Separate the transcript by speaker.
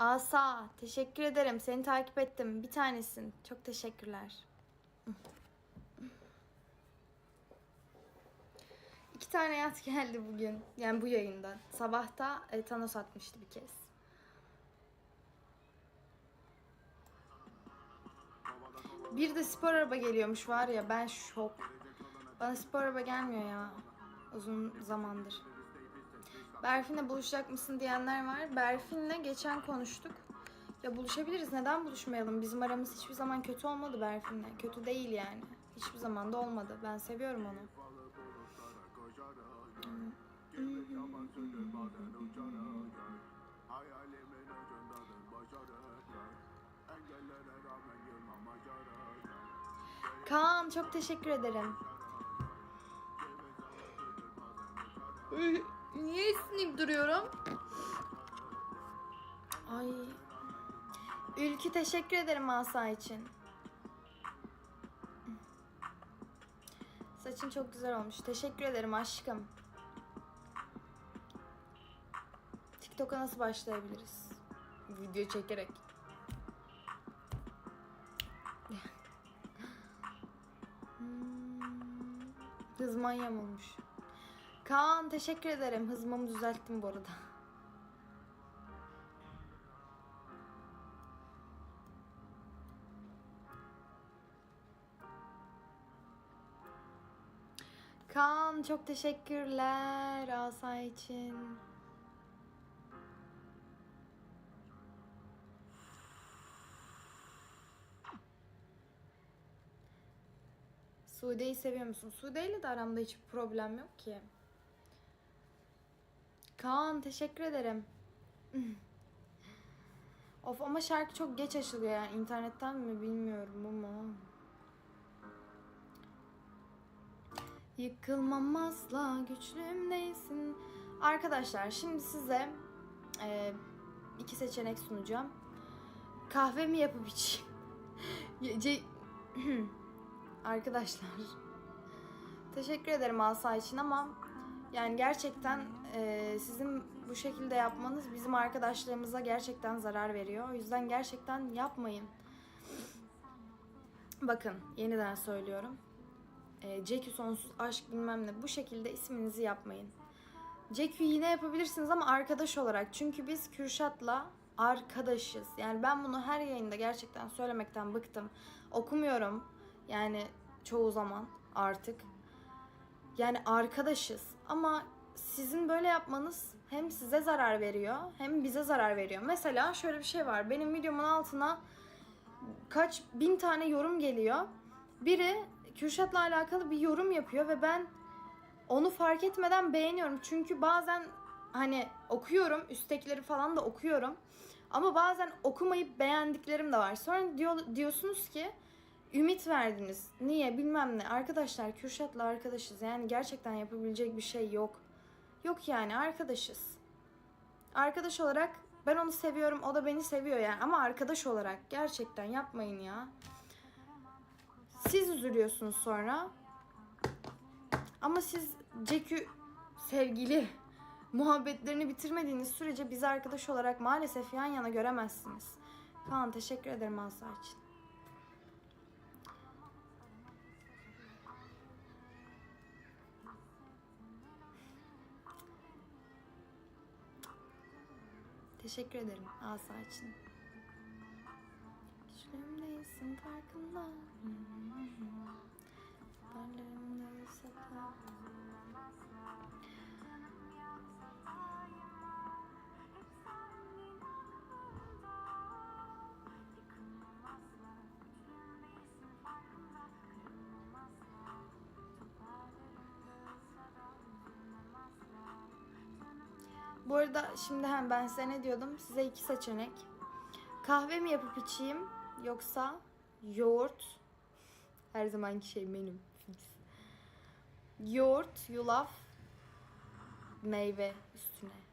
Speaker 1: Asa teşekkür ederim. Seni takip ettim. Bir tanesin. Çok teşekkürler. İki tane yat geldi bugün. Yani bu yayında. Sabahta e, Thanos atmıştı bir kez. Bir de spor araba geliyormuş var ya ben şok. Bana spor araba gelmiyor ya. Uzun zamandır. Berfin'le buluşacak mısın diyenler var. Berfin'le geçen konuştuk. Ya buluşabiliriz. Neden buluşmayalım? Bizim aramız hiçbir zaman kötü olmadı Berfin'le. Kötü değil yani. Hiçbir zaman da olmadı. Ben seviyorum onu. Kaan çok teşekkür ederim. Niye esneyip duruyorum? Ay. Ülkü teşekkür ederim Asa için. Saçın çok güzel olmuş. Teşekkür ederim aşkım. TikTok'a nasıl başlayabiliriz? Video çekerek. Hmm, Hız manyam olmuş. Kaan teşekkür ederim. Hızımı düzelttim bu arada. Kaan çok teşekkürler Asa için. Sude'yi seviyor musun? Sude de aramda hiçbir problem yok ki. Kaan teşekkür ederim. of ama şarkı çok geç açılıyor yani internetten mi bilmiyorum ama. Yıkılmam asla güçlüm değilsin. Arkadaşlar şimdi size e, iki seçenek sunacağım. Kahve mi yapıp içeyim? Ya, Ce- Arkadaşlar teşekkür ederim Asa için ama yani gerçekten e, sizin bu şekilde yapmanız bizim arkadaşlığımıza gerçekten zarar veriyor. O yüzden gerçekten yapmayın. Bakın yeniden söylüyorum. E, Cekü sonsuz aşk bilmem ne bu şekilde isminizi yapmayın. Cekü yine yapabilirsiniz ama arkadaş olarak. Çünkü biz Kürşat'la arkadaşız. Yani ben bunu her yayında gerçekten söylemekten bıktım. Okumuyorum. Yani çoğu zaman artık. Yani arkadaşız. Ama sizin böyle yapmanız hem size zarar veriyor hem bize zarar veriyor. Mesela şöyle bir şey var. Benim videomun altına kaç bin tane yorum geliyor. Biri Kürşat'la alakalı bir yorum yapıyor ve ben onu fark etmeden beğeniyorum. Çünkü bazen hani okuyorum, üsttekileri falan da okuyorum. Ama bazen okumayıp beğendiklerim de var. Sonra diyor, diyorsunuz ki ümit verdiniz. Niye bilmem ne. Arkadaşlar Kürşat'la arkadaşız. Yani gerçekten yapabilecek bir şey yok. Yok yani arkadaşız. Arkadaş olarak ben onu seviyorum, o da beni seviyor yani. Ama arkadaş olarak gerçekten yapmayın ya. Siz üzülüyorsunuz sonra. Ama siz Cekü sevgili muhabbetlerini bitirmediğiniz sürece bizi arkadaş olarak maalesef yan yana göremezsiniz. Kaan teşekkür ederim Asla için. Teşekkür ederim Asa için. Değilsin farkında. Varlığımda Bu arada şimdi hem ben size ne diyordum? Size iki seçenek. Kahve mi yapıp içeyim yoksa yoğurt her zamanki şey benim. Yoğurt, yulaf, meyve üstüne.